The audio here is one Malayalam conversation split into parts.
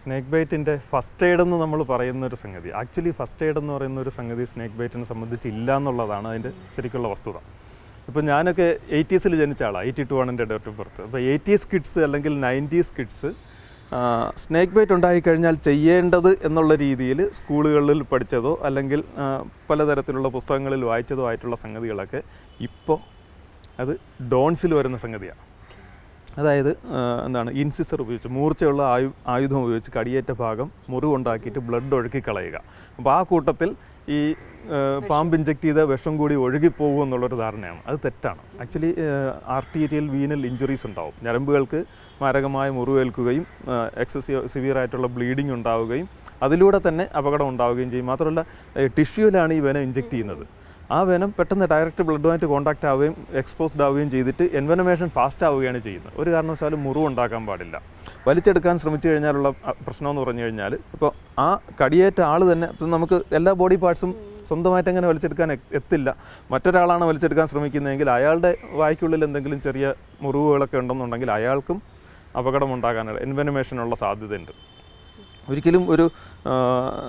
സ്നേക്ക് ബൈറ്റിന്റെ ഫസ്റ്റ് എയ്ഡ് എന്ന് നമ്മൾ പറയുന്ന ഒരു സംഗതി. ആക്ച്വലി ഫസ്റ്റ് എയ്ഡ് എന്ന് പറയുന്ന ഒരു സംഗതി സ്നേക്ക് ബൈറ്റിനെ സംബന്ധിച്ച് ഇല്ല എന്നുള്ളതാണ് അതിന്റെ ശരിക്കുള്ള വസ്തുത. ഇപ്പോൾ ഞാനൊക്കെ എയ്റ്റീസിൽ ജനിച്ച ആളാണ് എയ്റ്റി ടു ആണ് എന്റെ ഡേറ്റ് ഓഫ് ബർത്ത് അപ്പോൾ എയ്റ്റീസ് കിഡ്സ് അല്ലെങ്കിൽ നയന്റീസ് കിഡ്സ് സ്നേക്ക് ബൈറ്റ് ഉണ്ടായിക്കഴിഞ്ഞാൽ ചെയ്യേണ്ടത് എന്നുള്ള രീതിയിൽ സ്കൂളുകളിൽ പഠിച്ചതോ അല്ലെങ്കിൽ പലതരത്തിലുള്ള പുസ്തകങ്ങളിൽ വായിച്ചതോ ആയിട്ടുള്ള സംഗതികളൊക്കെ ഇപ്പോൾ അത് ഡോൺസിൽ വരുന്ന സംഗതിയാണ് അതായത് എന്താണ് ഇൻസിസർ ഉപയോഗിച്ച് മൂർച്ചയുള്ള ആയു ആയുധം ഉപയോഗിച്ച് കടിയേറ്റ ഭാഗം മുറിവുണ്ടാക്കിയിട്ട് ബ്ലഡ് ഒഴുക്കി കളയുക അപ്പോൾ ആ കൂട്ടത്തിൽ ഈ പാമ്പ് ഇഞ്ചെക്ട് ചെയ്ത വിഷം കൂടി ഒഴുകിപ്പോകും എന്നുള്ളൊരു ധാരണയാണ്. അത് തെറ്റാണ്. ആക്ച്വലി ആർട്ടീരിയൽ വീനൽ ഇഞ്ചുറീസ് ഉണ്ടാവും. ഞരമ്പുകൾക്ക് മാരകമായ മുറിവേൽക്കുകയും എക്സസീവ് സിവിയർ ആയിട്ടുള്ള ബ്ലീഡിംഗ് ഉണ്ടാവുകയും അതിലൂടെ തന്നെ അപകടം ഉണ്ടാവുകയും ചെയ്യും. മാത്രമല്ല ടിഷ്യൂലാണ് ഈ വെനം ഇഞ്ചെക്ട് ചെയ്യുന്നത്. ആ വെനം പെട്ടെന്ന് ഡയറക്റ്റ് ബ്ലഡുമായിട്ട് കോൺടാക്റ്റ് ആവുകയും എക്സ്പോസ്ഡ് ആവുകയും ചെയ്തിട്ട് എൻവനമേഷൻ ഫാസ്റ്റ് ആവുകയാണ് ചെയ്യുന്നത്. ഒരു കാരണവശാലും മുറിവ് ഉണ്ടാക്കാൻ പാടില്ല. വലിച്ചെടുക്കാൻ ശ്രമിച്ചു കഴിഞ്ഞാലുള്ള പ്രശ്നമെന്ന് പറഞ്ഞു കഴിഞ്ഞാൽ ഇപ്പോൾ ആ കടിയേറ്റ ആൾ തന്നെ നമുക്ക് എല്ലാ ബോഡി പാർട്സും സ്വന്തമായിട്ട് അങ്ങനെ വലിച്ചെടുക്കാൻ എത്തില്ല. മറ്റൊരാളാണ് വലിച്ചെടുക്കാൻ ശ്രമിക്കുന്നതെങ്കിൽ അയാളുടെ വായ്ക്കുള്ളിൽ എന്തെങ്കിലും ചെറിയ മുറിവുകളൊക്കെ ഉണ്ടെന്നുണ്ടെങ്കിൽ അയാൾക്കും അപകടമുണ്ടാകാനുള്ള എൻവനമേഷനുള്ള സാധ്യതയുണ്ട്. ഒരിക്കലും ഒരു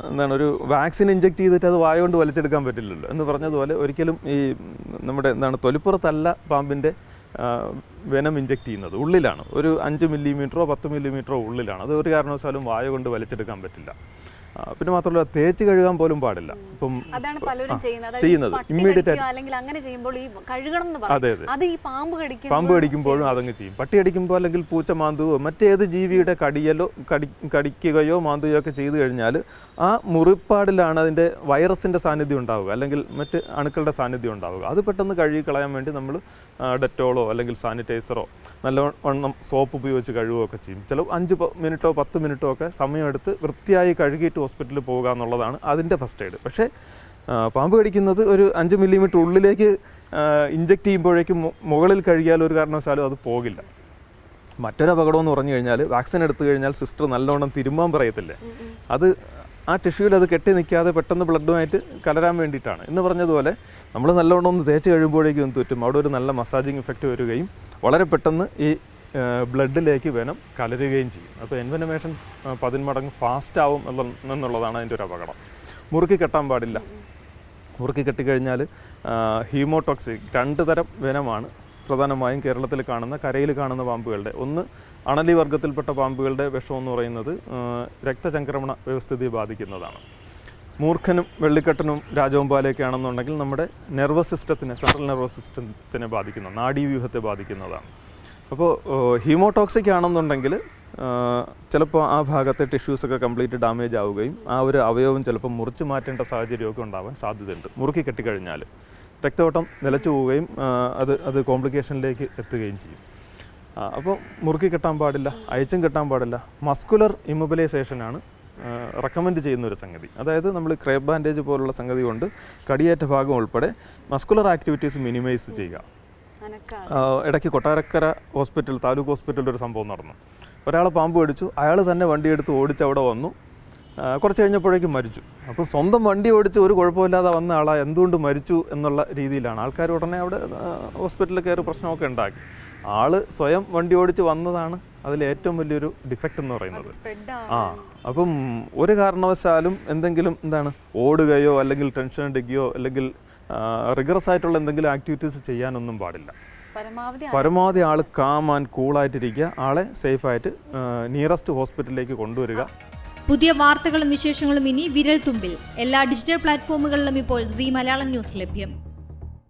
എന്താണ് ഒരു വാക്സിൻ ഇഞ്ചെക്ട് ചെയ്തിട്ട് അത് വായ കൊണ്ട് വലിച്ചെടുക്കാൻ പറ്റില്ലല്ലോ. എന്ന് പറഞ്ഞതുപോലെ ഒരിക്കലും ഈ നമ്മുടെ എന്താണ് തൊലിപ്പുറത്തല്ല പാമ്പിന്റെ വെനം ഇഞ്ചെക്ട് ചെയ്യുന്നത്. ഉള്ളിലാണ്. ഒരു അഞ്ച് മില്ലിമീറ്ററോ പത്ത് മില്ലിമീറ്ററോ ഉള്ളിലാണ്. അത് ഒരു കാരണവശാലും വായ കൊണ്ട് വലിച്ചെടുക്കാൻ പറ്റില്ല. പിന്നെ മാത്രമല്ല തേച്ച് കഴുകാൻ പോലും പാടില്ല. ഇപ്പം അതാണ് പലരും ചെയ്യുന്നത്. ഇമ്മീഡിയറ്റ് അല്ലെങ്കിൽ അങ്ങനെ ചെയ്യുമ്പോൾ ഈ കഴുകണം എന്ന് അതെ, അതെ. അത് ഈ പാമ്പ് കടിക്കും പാമ്പ് കടിക്കുമ്പോഴും അതങ്ങ് ചെയ്യും. പട്ടി അടിക്കുമ്പോൾ അല്ലെങ്കിൽ പൂച്ച മാന്തുകയോ മറ്റേത് ജീവിയുടെ കടിയലോ കടി കടിക്കുകയോ മാന്തുകയോ ഒക്കെ ചെയ്തു കഴിഞ്ഞാൽ ആ മുറിപ്പാടിലാണ് അതിന്റെ വൈറസിന്റെ സാന്നിധ്യം ഉണ്ടാവുക. അല്ലെങ്കിൽ മറ്റ് അണുക്കളുടെ സാന്നിധ്യം ഉണ്ടാവുക. അത് പെട്ടെന്ന് കഴുകി കളയാൻ വേണ്ടി നമ്മൾ ഡെറ്റോളോ അല്ലെങ്കിൽ സാനിറ്റൈസറോ നല്ലവണ്ണം സോപ്പ് ഉപയോഗിച്ച് കഴുകുകയൊക്കെ ചെയ്യും. ചില അഞ്ച് മിനിറ്റോ പത്ത് മിനിറ്റോ ഒക്കെ സമയമെടുത്ത് വൃത്തിയായി കഴുകിയിട്ട് ഹോസ്പിറ്റലിൽ പോകുക എന്നുള്ളതാണ് അതിന്റെ ഫസ്റ്റ് എയ്ഡ്. പക്ഷേ പാമ്പ് കടിക്കുന്നത് ഒരു അഞ്ച് മില്ലിമീറ്റർ ഉള്ളിലേക്ക് ഇഞ്ചെക്ട് ചെയ്യുമ്പോഴേക്കും മുകളിൽ കഴിയാൽ ഒരു കാരണവശാലും അത് പോകില്ല. മറ്റൊരു അപകടം എന്ന് പറഞ്ഞു കഴിഞ്ഞാൽ വാക്സിൻ എടുത്തു കഴിഞ്ഞാൽ സിസ്റ്റർ നല്ലോണം തിരുമ്പാൻ പറയത്തില്ലേ. അത് ആ ടിഷ്യൂവിൽ അത് കെട്ടി നിൽക്കാതെ പെട്ടെന്ന് ബ്ലഡുമായിട്ട് കലരാൻ വേണ്ടിയിട്ടാണ്. എന്ന് പറഞ്ഞതുപോലെ നമ്മൾ നല്ലോണം ഒന്ന് തേച്ച് കഴിയുമ്പോഴേക്കും ഒന്ന് തുറ്റും അവിടെ ഒരു നല്ല മസാജിങ് ഇഫക്റ്റ് വരികയും വളരെ പെട്ടെന്ന് ഈ ബ്ലഡിലേക്ക് വേനം കലരുകയും ചെയ്യും. അപ്പോൾ എൻവനമേഷൻ പതിന്മടങ്ങ് ഫാസ്റ്റ് ആവും എന്നുള്ള- എന്നുള്ളതാണ് അതിന്റെ ഒരു അപകടം. മുറുക്കി കെട്ടാൻ പാടില്ല. മുറുക്കി കെട്ടിക്കഴിഞ്ഞാൽ ഹീമോടോക്സിക് രണ്ട് തരം വെനമാണ് പ്രധാനമായും കേരളത്തിൽ കാണുന്ന കരയിൽ കാണുന്ന പാമ്പുകളുടെ. ഒന്ന് അണലി വർഗത്തിൽപ്പെട്ട പാമ്പുകളുടെ വിഷം എന്ന് പറയുന്നത് രക്തചംക്രമണ വ്യവസ്ഥിതിയെ ബാധിക്കുന്നതാണ്. മൂർഖനും വെള്ളിക്കെട്ടനും രാജവമ്പാലയൊക്കെ ആണെന്നുണ്ടെങ്കിൽ നമ്മുടെ നെർവസ് സിസ്റ്റത്തിനെ സെൻട്രൽ നെർവസ് സിസ്റ്റത്തിനെ ബാധിക്കുന്ന നാഡീവ്യൂഹത്തെ ബാധിക്കുന്നതാണ്. അപ്പോൾ ഹീമോടോക്സിക് ആണെന്നുണ്ടെങ്കിൽ ചിലപ്പോൾ ആ ഭാഗത്തെ ടിഷ്യൂസൊക്കെ കംപ്ലീറ്റ് ഡാമേജ് ആവുകയും ആ ഒരു അവയവം ചിലപ്പോൾ മുറിച്ച് മാറ്റേണ്ട സാഹചര്യമൊക്കെ ഉണ്ടാവാൻ സാധ്യതയുണ്ട്. മുറുക്കി കെട്ടിക്കഴിഞ്ഞാൽ രക്തയോട്ടം നിലച്ചു പോവുകയും അത് അത് കോംപ്ലിക്കേഷനിലേക്ക് എത്തുകയും ചെയ്യും. അപ്പോൾ മുറുക്കി കെട്ടാൻ പാടില്ല അയച്ചും കെട്ടാൻ പാടില്ല മസ്കുലർ ഇമ്മൊബിലൈസേഷനാണ് റെക്കമെൻഡ് ചെയ്യുന്ന ഒരു സംഗതി. അതായത് നമ്മൾ ക്രേബ് ബാൻഡേജ് പോലുള്ള സംഗതി കൊണ്ട് കടിയേറ്റ ഭാഗം ഉൾപ്പെടെ മസ്കുലർ ആക്ടിവിറ്റീസ് മിനിമൈസ് ചെയ്യുക. ഇടയ്ക്ക് കൊട്ടാരക്കര ഹോസ്പിറ്റൽ താലൂക്ക് ഹോസ്പിറ്റലിൽ ഒരു സംഭവം നടന്നു. ഒരാൾ പാമ്പ് കടിച്ചു അയാൾ തന്നെ വണ്ടി എടുത്ത് ഓടിച്ച് അവിടെ വന്നു. കുറച്ച് കഴിഞ്ഞപ്പോഴേക്കും മരിച്ചു. അപ്പോൾ സ്വന്തം വണ്ടി ഓടിച്ച് ഒരു കുഴപ്പമില്ലാതെ വന്ന ആളാ എന്തുകൊണ്ട് മരിച്ചു എന്നുള്ള രീതിയിലാണ്. ആൾക്കാർ ഉടനെ അവിടെ ഹോസ്പിറ്റലിൽ കയറി പ്രശ്നമൊക്കെ ഉണ്ടാക്കി. ആൾ സ്വയം വണ്ടി ഓടിച്ച് വന്നതാണ് അതിൽ ഏറ്റവും വലിയൊരു ഡിഫക്റ്റ് എന്ന് പറയുന്നത്. ആ അപ്പം ഒരു കാരണവശാലും എന്തെങ്കിലും എന്താണ് ഓടുകയോ അല്ലെങ്കിൽ ടെൻഷൻ അടിക്കുകയോ അല്ലെങ്കിൽ റിഗറസ് ആയിട്ടുള്ള എന്തെങ്കിലും ആക്ടിവിറ്റീസ് ചെയ്യാനൊന്നും പാടില്ല. പരമാവധി പരമാവധി ആൾ കാം ആൻഡ് കൂളായിട്ടിരിക്കുക ആളെ സേഫായിട്ട് നിയറസ്റ്റ് ഹോസ്പിറ്റലിലേക്ക് കൊണ്ടുവരിക. പുതിയ വാർത്തകളും വിശേഷങ്ങളും ഇനി വിരൽ തുമ്പിൽ. എല്ലാ ഡിജിറ്റൽ പ്ലാറ്റ്ഫോമുകളിലും ഇപ്പോൾ സി മലയാളം ന്യൂസ് ലഭ്യം.